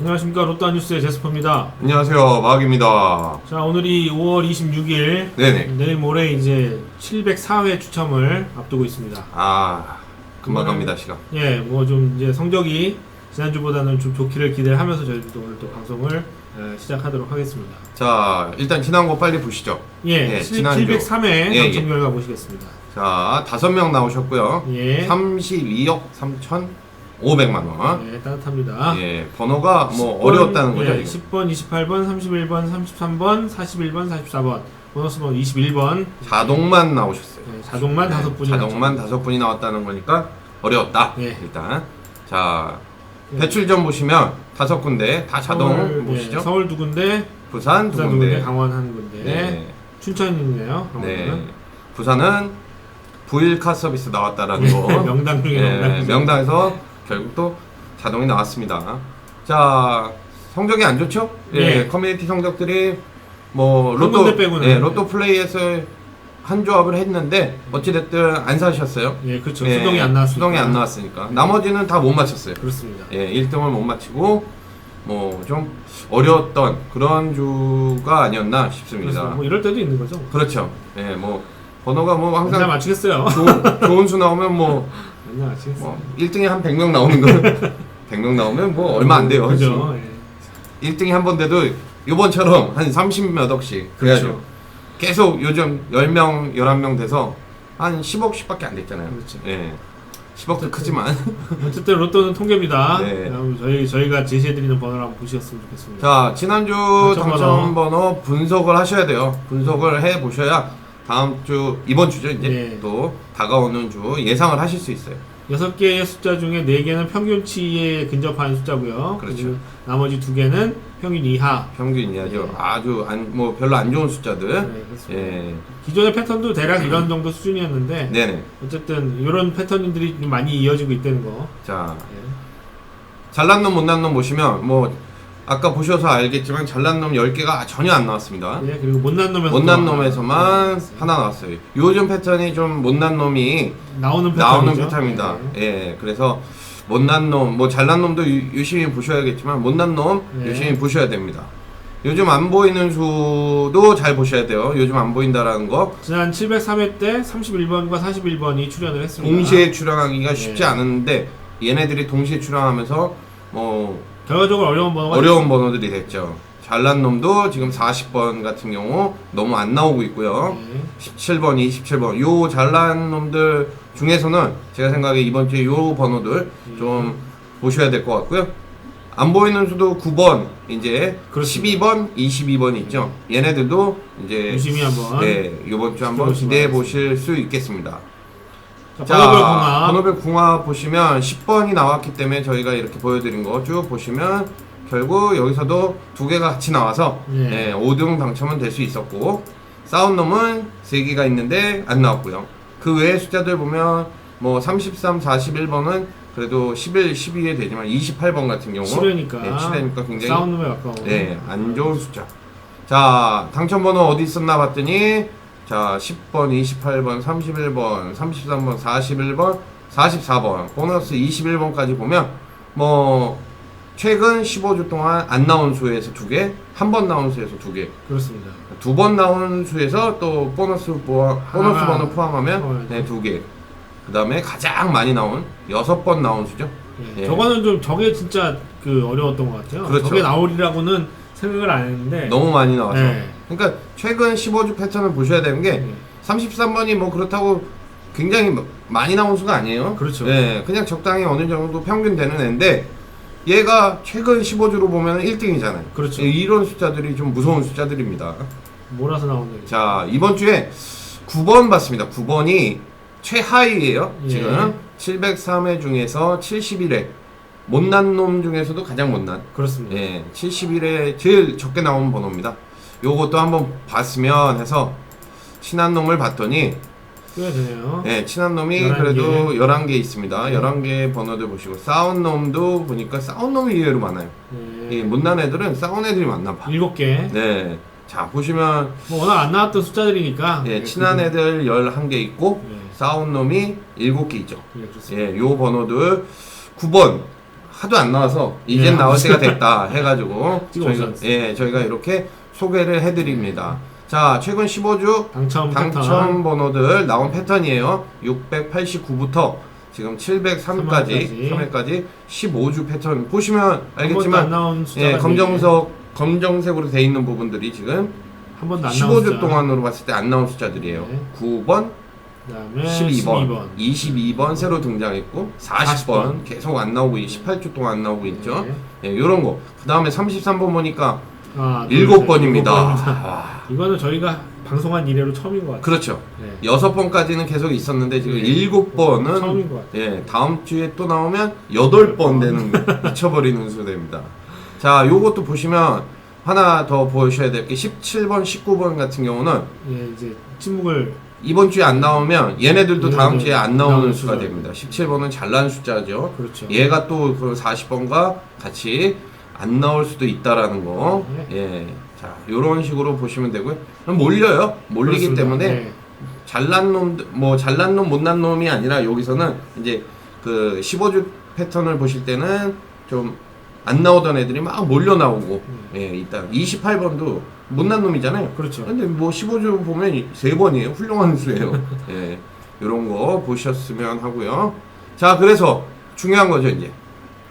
안녕하십니까 로또 뉴스의 제스퍼입니다. 안녕하세요 마학입니다. 자 오늘이 5월 26일 네네. 내일 모레 이제 704회 추첨을 앞두고 있습니다. 아 금방 오늘- 갑니다 시간. 예, 뭐 좀 이제 성적이 지난주보다는 좀 좋기를 기대를 하면서 저희도 오늘 또 방송을 에, 시작하도록 하겠습니다. 자 일단 지난 거 빨리 보시죠. 예, 예, 칠- 지난주. 703회 예, 당첨 예. 결과 보시겠습니다. 자 다섯 명 나오셨고요. 예, 32억 3,500만 원. 예, 따뜻합니다. 예 번호가 뭐 10번, 어려웠다는 거죠. 예, 이거. 10번, 28번, 31번, 33번, 41번, 44번, 보너스 번 21번. 자동만 나오셨어요. 예, 자동만 네, 다섯 분이 자동만 나왔죠. 다섯 분이 나왔다는 거니까 어려웠다. 예. 일단 자 예. 배출점 보시면 다섯 군데 다 자동 서울, 보시죠. 예, 서울 두 군데, 부산 두 부산 군데, 군데. 강원 한 군데, 네. 춘천 있네요. 강원은. 네. 부산은 부일카 서비스 나왔다라는 예, 거. 명당 중에 예, 명당. 명당에서 결국 또 자동이 나왔습니다. 자, 성적이 안 좋죠? 예, 예. 커뮤니티 성적들이 뭐한 로또 군데 빼고는. 예, 로또 플레이에서 한 조합을 했는데 어찌 됐든 안 사셨어요. 예, 그렇죠. 예, 수동이 안 나왔으니까. 수동이 안 나왔으니까. 나머지는 다 못 맞췄어요. 그렇습니다. 예, 1등을 못 맞히고 뭐 좀 어려웠던 그런 주가 아니었나 그래서 싶습니다. 뭐 이럴 때도 있는 거죠. 그렇죠. 예, 뭐 번호가 뭐 항상 맞추겠어요. 좋은, 좋은 수 나오면 뭐 맨날 맞추겠어요. 뭐 1등에 한 100명 나오는 거 100명 나오면 뭐 얼마 안 돼요. 그죠. 예. 1등이 한 번 돼도 요번처럼 한 30몇 억씩 그래야죠. 그렇죠. 계속 요즘 10명, 11명 돼서 한 10억씩 밖에 안 됐잖아요. 그렇죠. 예. 10억도 크지만 어쨌든 로또는 통계입니다. 네. 저희 저희가 제시해드리는 번호를 한번 보셨으면 좋겠습니다. 자, 지난주 당첨 당첨 번호 분석을 하셔야 돼요. 분석을 해 보셔야 다음 주 이번 주죠, 이제 네. 또 다가오는 주 예상을 하실 수 있어요. 여섯 개의 숫자 중에 네 개는 평균치에 근접한 숫자고요. 그렇죠. 그리고 나머지 두 개는 평균 이하. 평균이야죠. 네. 아주 안 뭐 별로 안 좋은 숫자들. 네. 예. 기존의 패턴도 대략 이런 정도 수준이었는데 네네. 어쨌든 이런 패턴들이 좀 많이 이어지고 있다는 거. 자, 예. 잘난 놈 못난 놈 보시면 뭐 아까 보셔서 알겠지만 잘난 놈 10개가 전혀 안 나왔습니다. 예, 그리고 못난 놈에서 못난 놈에서만 하나 나왔어요. 요즘 패턴이 좀 못난 놈이 나오는 패턴이죠. 나오는 패턴입니다. 예. 예, 그래서 못난 놈, 뭐 잘난 놈도 유, 유심히 보셔야겠지만 못난 놈 네. 유심히 보셔야 됩니다. 요즘 안 보이는 수도 잘 보셔야 돼요. 요즘 안 보인다라는 거 지난 703회 때 31번과 41번이 출연을 했습니다. 동시에 출항하기가 쉽지 네. 않은데 얘네들이 동시에 출항하면서 뭐 결과적으로 어려운 번호가 어려운 번호들이 됐죠. 잘난 놈도 지금 40번 같은 경우 너무 안 나오고 있고요. 예. 17번, 27번 요 잘난 놈들 중에서는 제가 생각에 이번 주에 요 번호들 좀 보셔야 될 것 같고요. 안 보이는 수도 9번, 이제 그렇습니다. 12번, 22번 있죠. 얘네들도 이제 유심히 한번 네, 요번 주 한번 지켜보시기 기대해 보실 수 있겠습니다. 자, 번호별 공화 번호별 궁합 보시면 10번이 나왔기 때문에 저희가 이렇게 보여드린 거 쭉 보시면 결국 여기서도 두 개가 같이 나와서 예. 네, 5등 당첨은 될 수 있었고 싸운 놈은 3개가 있는데 안 나왔고요. 그 외의 숫자들 보면 뭐 33, 41번은 그래도 11, 12에 되지만 28번 같은 경우 7회니까 네, 7회니까 굉장히 싸운 놈에 가까워. 네, 안 좋은 숫자. 자, 당첨번호 어디 있었나 봤더니, 자, 10번, 28번, 31번, 33번, 41번, 44번, 보너스 21번까지 보면, 뭐, 최근 15주 동안 안 나온 수에서 두 개, 한 번 나온 수에서 두 개, 그렇습니다. 두 번 나온 수에서 또 보너스 포함, 보너스 하나. 번호 포함하면, 어, 네, 두 개. 그 다음에 가장 많이 나온 여섯 번 나온 수죠. 예. 예. 저거는 좀 저게 진짜 그 어려웠던 것 같아요. 그렇죠. 저게 나오리라고는 생각을 안 했는데 너무 많이 나와서. 네. 그러니까 최근 15주 패턴을 보셔야 되는 게 예. 33번이 뭐 그렇다고 굉장히 많이 나온 수가 아니에요. 그렇죠. 네, 그냥 적당히 어느 정도 평균 되는 애인데 얘가 최근 15주로 보면 1등이잖아요. 그렇죠. 이런 숫자들이 좀 무서운 숫자들입니다. 몰아서 나오는 얘기. 자, 이번 주에 9번 봤습니다. 9번이 최하위예요. 예. 지금 703회 중에서 71회. 못난 놈 중에서도 가장 못난. 그렇습니다. 예, 71회 제일 적게 나온 번호입니다. 요것도 한번 봤으면 해서 친한 놈을 봤더니 꽤 되네요. 예, 친한 놈이 11개. 그래도 11개 있습니다. 네. 11개 번호들 보시고 싸운 놈도 보니까 싸운 놈이 의외로 많아요. 예. 이 못난 애들은 싸운 애들이 많나 봐. 일곱 개. 네. 자, 보시면 뭐 워낙 안 나왔던 숫자들이니까. 예, 친한 애들 11개 있고 예. 싸운 놈이 7개 있죠. 예, 그렇습니다. 예, 요 번호들 9번 하도 안 나와서 이젠 예, 나올 때가 됐다 해가지고 저희가. 예 저희가 이렇게 소개를 해드립니다. 자 최근 15주 당첨 당첨 번호들 나온 패턴이에요. 689부터 지금 703까지 삼월까지. 3회까지 15주 패턴 보시면 알겠지만 예네 검정색 검정색으로 돼 있는 부분들이 지금 개. 한 번도 안 나온 15주 숫자. 동안으로 봤을 때 안 나온 숫자들이에요. 네. 9번, 그다음에 12번, 12번. 22번 새로 등장했고 40번, 40번. 계속 안 나오고 18주 동안 안 나오고 있죠. 네. 예, 요런 거. 그다음에 33번 보니까 아, 일곱 네, 번입니다. 일곱 번입니다. 와, 이거는 저희가 방송한 이래로 처음인 것 같아요. 그렇죠. 네. 여섯 번까지는 계속 있었는데 지금 네. 일곱 번은 처음인 것 같아요. 예, 다음 주에 또 나오면 여덟 번 되는 미쳐버리는 수됩니다. 자, 요것도 보시면 하나 더 보셔야 될 게 17번, 19번 같은 경우는 예, 이제 침묵을 이번 주에 안 나오면 얘네들도 다음 얘네들 주에 안 나오는 나오는 수가 수죠. 됩니다. 17번은 잘난 숫자죠. 그렇죠. 얘가 또그 40번과 같이 안 나올 수도 있다라는 거. 네. 예. 자, 요런 식으로 보시면 되고요. 그럼 몰려요. 몰리기 그렇습니다. 때문에 네. 잘난 놈, 뭐 잘난 놈, 못난 놈이 아니라 여기서는 이제 그 15주 패턴을 보실 때는 좀 안 나오던 애들이 막 몰려 나오고 예, 일단 28번도 못난 놈이잖아요. 그렇죠. 근데 뭐 15주 보면 세 번이에요. 훌륭한 수예요. 예. 요런 거 보셨으면 하고요. 자, 그래서 중요한 거죠, 이제.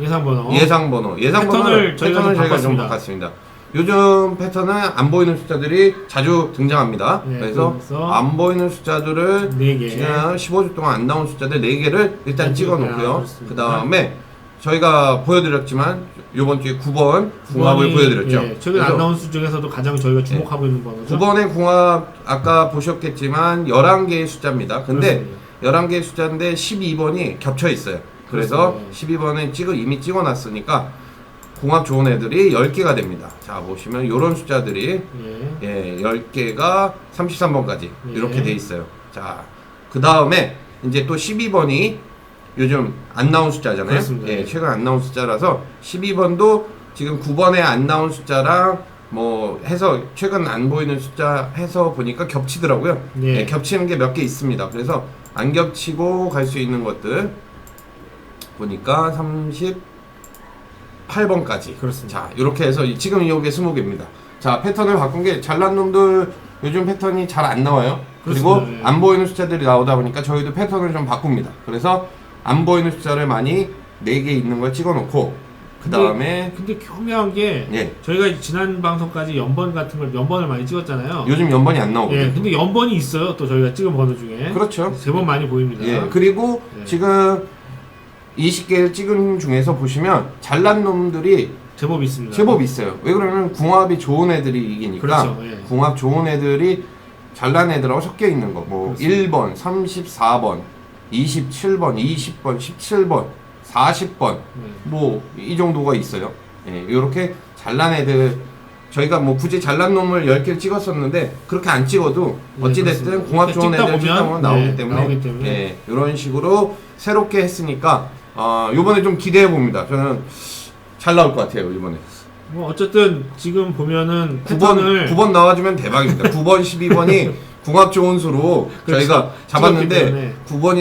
예상 번호. 예상 번호. 예상 패턴을 번호를 저희가 패턴을 좀 저희가 좀 바꿨습니다. 바꿨습니다. 요즘 패턴은 안 보이는 숫자들이 자주 등장합니다. 네, 그래서 그래서 안 보이는 숫자들을 네 개. 지금 15주 동안 안 나온 숫자들 4개를 일단 네, 찍어 아, 놓고요. 그렇습니다. 그 다음에 저희가 보여드렸지만 요번 주에 9번 궁합을 구번이, 보여드렸죠. 예, 최근 안 나온 수 중에서도 가장 저희가 주목하고 있는 번호죠. 9번의 궁합 아까 보셨겠지만 11개의 숫자입니다. 근데 그렇습니다. 11개의 숫자인데 12번이 겹쳐 있어요. 그래서 그렇습니다. 12번에 찍어 이미 찍어 놨으니까 궁합 좋은 애들이 10개가 됩니다. 자, 보시면 요런 숫자들이 예. 예, 10개가 33번까지 예. 이렇게 돼 있어요. 자, 그 다음에 이제 또 12번이 요즘 안 나온 숫자잖아요. 그렇습니다. 예, 최근 안 나온 숫자라서 12번도 지금 9번에 안 나온 숫자랑 뭐 해서 최근 안 보이는 숫자 해서 보니까 겹치더라고요. 예. 예, 겹치는 게 몇 개 있습니다. 그래서 안 겹치고 갈 수 있는 것들 보니까 38번까지. 그렇습니다. 자, 이렇게 해서 이- 지금 이게 20개입니다. 자, 패턴을 바꾼 게 잘난 놈들 요즘 패턴이 잘 안 나와요. 그리고 그렇습니다. 예. 안 보이는 숫자들이 나오다 보니까 저희도 패턴을 좀 바꿉니다. 그래서 안 보이는 숫자를 많이 4개 있는 걸 찍어 놓고 그 다음에 근데 교묘한 게 예. 저희가 지난 방송까지 연번 같은 걸 연번을 많이 찍었잖아요. 요즘 연번이 안 나오거든요. 예, 근데 연번이 있어요. 또 저희가 찍은 번호 중에 그렇죠. 제법 많이 보입니다. 예. 그리고 예. 지금 20개를 찍은 중에서 보시면 잘난 놈들이 제법 있습니다. 제법 있어요. 왜 그러면 궁합이 좋은 애들이 이기니까 그렇죠. 예. 궁합 좋은 애들이 잘난 애들하고 섞여 있는 거. 뭐 그렇습니다. 1번, 34번, 27번, 20번, 17번, 40번 네. 뭐이 정도가 있어요. 예, 이렇게 잘난 애들 저희가 뭐 굳이 잘난 놈을 10개를 찍었었는데 그렇게 안 찍어도 예, 어찌 됐든 그렇습니다. 궁합 좋은 찍다 애들 찍다 보면 나오기 네, 때문에 나오기 때문에. 예, 이런 식으로 새롭게 했으니까 어, 요번에 좀 기대해 봅니다. 저는 잘 나올 것 같아요, 이번에. 뭐 어쨌든 지금 보면은 9번, 패턴을 9번 나와주면 대박입니다. 9번, 12번이 궁합 좋은 수로 그렇죠. 저희가 잡았는데 찍었기 때문에.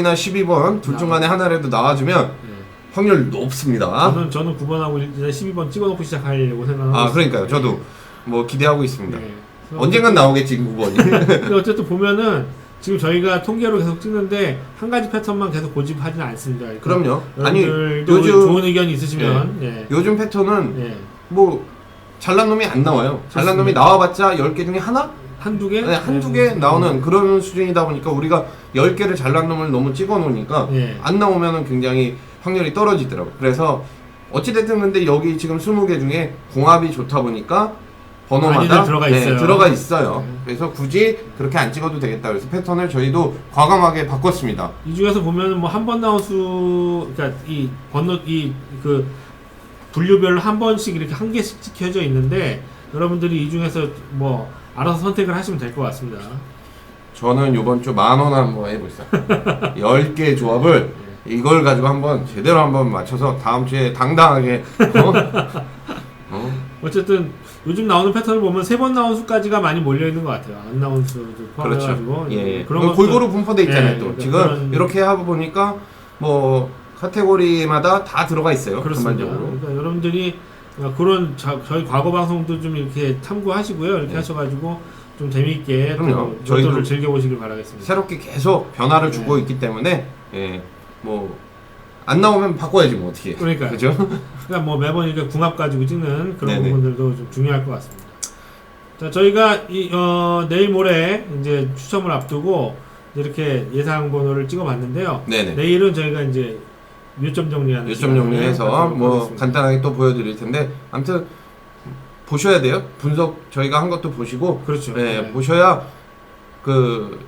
9번이나 12번 둘 중 간에 하나라도 나와주면 예. 확률 높습니다. 저는 저는 9번하고 일단 12번 찍어놓고 시작하려고 생각하고 아. 그러니까요. 저도 뭐 기대하고 있습니다. 예. 그래서 언젠간 나오겠지, 9번이. 근데 어쨌든 보면은 지금 저희가 통계로 계속 찍는데 한 가지 패턴만 계속 고집하지는 않습니다. 그러니까 그럼요. 아니, 여러분들도 요즘, 좋은 의견이 있으시면 예. 요즘 패턴은 예. 뭐 잘난 놈이 안 나와요. 잘난 놈이. 나와봤자 10개 중에 하나? 한두 개? 네, 한두 예. 개 나오는 그런 수준이다 보니까 우리가 10개를 잘난 놈을 너무 찍어 놓으니까 예. 안 나오면은 굉장히 확률이 떨어지더라고요. 그래서 어찌됐든 근데 여기 지금 20개 중에 공합이 좋다 보니까 번호마다 많이들 들어가 네, 있어요. 들어가 있어요. 네. 그래서 굳이 그렇게 안 찍어도 되겠다. 그래서 패턴을 저희도 과감하게 바꿨습니다. 이 중에서 보면은 뭐 한 번 나온 수, 그러니까 이 번호 이 그 분류별로 한 번씩 이렇게 한 개씩 찍혀져 있는데 여러분들이 이 중에서 뭐 알아서 선택을 하시면 될 것 같습니다. 저는 이번 주 만 원 한번 해보자. 10개 조합을 이걸 가지고 한번 제대로 한번 맞춰서 다음 주에 당당하게 어? 어? 어쨌든 요즘 나오는 패턴을 보면 세 번 나온 수까지가 많이 몰려 있는 것 같아요. 안 나온 수도 포함해가지고 그렇죠. 예. 그런 그 것도- 골고루 분포돼 있잖아요. 예, 또 그러니까 지금 그런- 이렇게 하고 보니까 뭐 카테고리마다 다 들어가 있어요. 그렇습니다. 전반적으로. 그러니까 여러분들이 어, 그런 자- 저희 과거 방송도 좀 이렇게 참고하시고요. 이렇게 네. 하셔가지고 좀 재미있게 저희를 즐겨보시길 바라겠습니다. 새롭게 계속 변화를 네. 주고 있기 때문에 예, 뭐 안 나오면 바꿔야지 뭐 어떻게. 그러니까요. 그죠? 그러니까 뭐 매번 이렇게 궁합 가지고 찍는 그런 네네. 부분들도 좀 중요할 것 같습니다. 자, 저희가 이, 어, 내일 모레 이제 추첨을 앞두고 이렇게 예상 번호를 찍어봤는데요. 네네. 내일은 저희가 이제 요점 정리하는 요점 정리해서 뭐. 간단하게 또 보여드릴 텐데 아무튼 보셔야 돼요. 분석 저희가 한 것도 보시고 그렇죠. 네, 네. 보셔야 그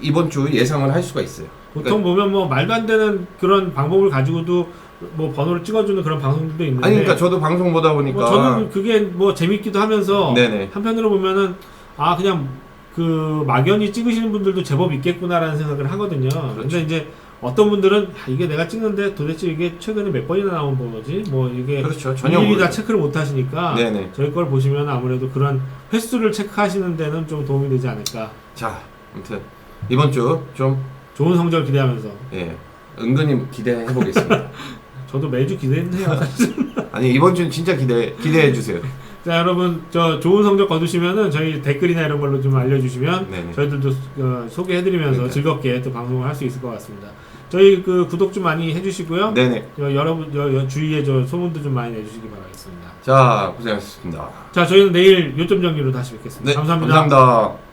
이번 주 예상을 할 수가 있어요. 보통 보면 뭐 말도 안 되는 그런 방법을 가지고도 뭐 번호를 찍어주는 그런 방송들도 있는데 아니 그러니까 저도 방송 보다 보니까 뭐 저는 그게 뭐 재밌기도 하면서 네네. 한편으로 보면은 아 그냥 그 막연히 찍으시는 분들도 제법 있겠구나라는 생각을 하거든요. 그렇죠. 근데 이제 어떤 분들은 아, 이게 내가 찍는데 도대체 이게 최근에 몇 번이나 나온 번호지? 뭐 이게 그렇죠. 전혀 일일이 다 모르죠. 체크를 못 하시니까 네네. 저희 걸 보시면 아무래도 그런 횟수를 체크하시는 데는 좀 도움이 되지 않을까. 자, 아무튼 이번 주 좀 좋은 성적 기대하면서 예, 은근히 기대해 보겠습니다. 저도 매주 기대는 해요. 아니 이번 주는 진짜 기대 기대해 주세요. 자 여러분 저 좋은 성적 거두시면은 저희 댓글이나 이런 걸로 좀 알려주시면 네네. 저희들도 어, 소개해드리면서 그러니까요. 즐겁게 또 방송을 할 수 있을 것 같습니다. 저희 그 구독 좀 많이 해주시고요. 네네. 저 여러분 여, 여- 주위에 저 소문도 좀 많이 내주시기 바라겠습니다. 자, 고생하셨습니다. 자 저희는 내일 요점 정리로 다시 뵙겠습니다. 네, 감사합니다. 감사합니다.